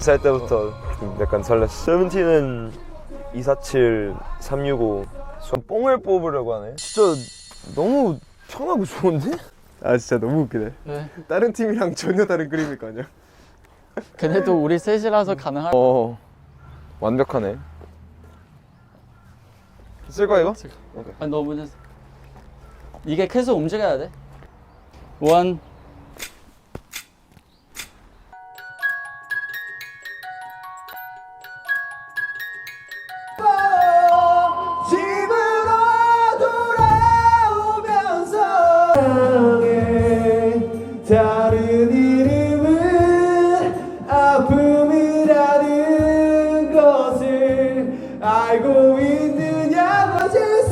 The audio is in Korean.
살 때부터 좀 약간 설렜어 세븐틴은 247, 365 뽕을 뽑으려고 하네 진짜 너무 편하고 좋은데? 아 진짜 너무 웃기네. 네. 다른 팀이랑 전혀 다른 그림일 거 아니야. 그래도 우리 셋이라서 가능할 어 완벽하네 쓸 거야 이거? 아니 너무 늦 이게 계속 움직여야 돼 원. 다른 이름은 아픔이라는 것을 알고 있느냐고 질수